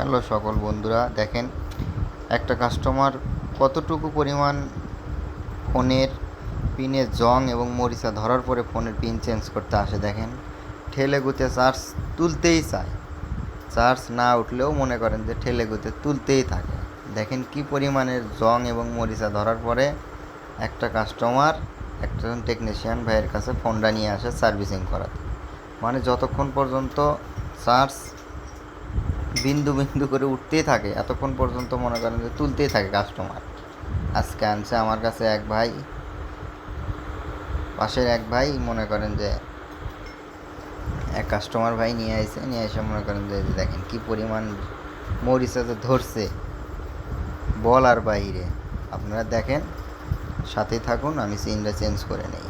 Hello সকল বন্ধুরা, দেখেন একটা কাস্টমার কতটুকু পরিমাণ ফোনের পিনের জং এবং মরিচা ধরার পরে ফোনের পিন চেঞ্জ করতে আসে, দেখেন। ঠেলে গুতে চার্জ তুলতেই চায়। চার্জ না উঠলেও মনে করেন যে ঠেলে গুতে তুলতেই থাকে। দেখেন কি পরিমাণের জং এবং মরিচা ধরার পরে একটা কাস্টমার একজন টেকনিশিয়ান ভাইয়ের কাছে ফোনটা নিয়ে আসে সার্ভিসিং করাতে। মানে যতক্ষণ পর্যন্ত চার্জ বিন্দু বিন্দু করে উঠতেই থাকে, এতক্ষণ পর্যন্ত মনে করেন যে তুলতেই থাকে কাস্টমার আজকে আনছে আমার কাছে এক ভাই, পাশের এক ভাই মনে করেন যে এক কাস্টমার ভাই নিয়ে আসছে নিয়ে এসে মনে করেন যে দেখেন কি পরিমাণ মরিচা যে ধরছে। বল আর বাইরে, আপনারা দেখেন, সাথে থাকুন, আমি সিনটা চেঞ্জ করে নেই।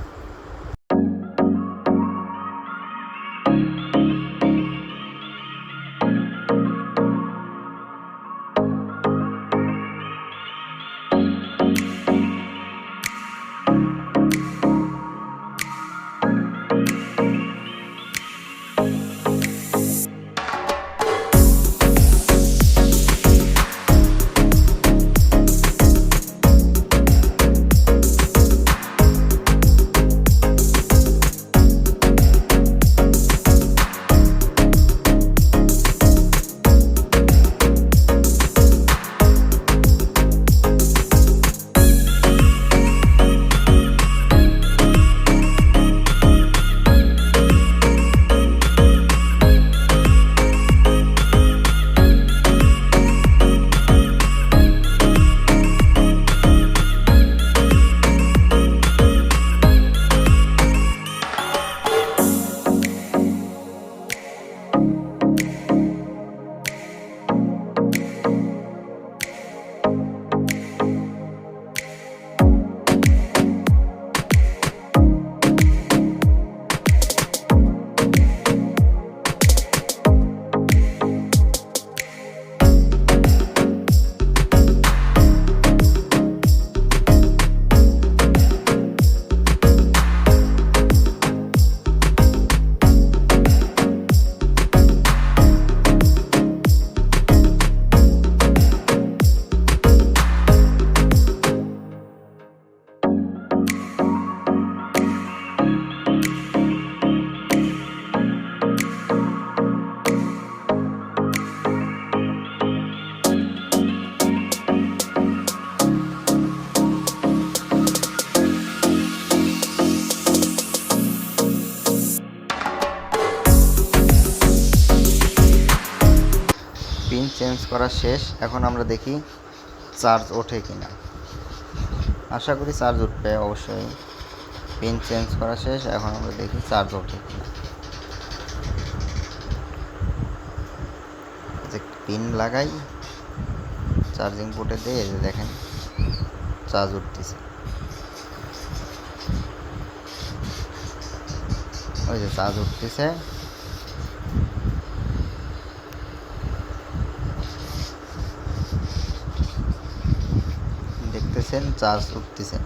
চেঞ্জ করা শেষ। এখন আমরা দেখি চার্জ ওঠে কিনা। আশা করি চার্জ উঠবে, অবশ্যই। পিন চেঞ্জ করা শেষ, এখন আমরা দেখি চার্জ ওঠে কিনা। যে পিন লাগাই। চার্জিং পোর্টে দিয়ে দেখেন চার্জ উঠতেছে। ওই যে চার্জ উঠতেছে। দেখতেছেন চার্জ উঠতেছে।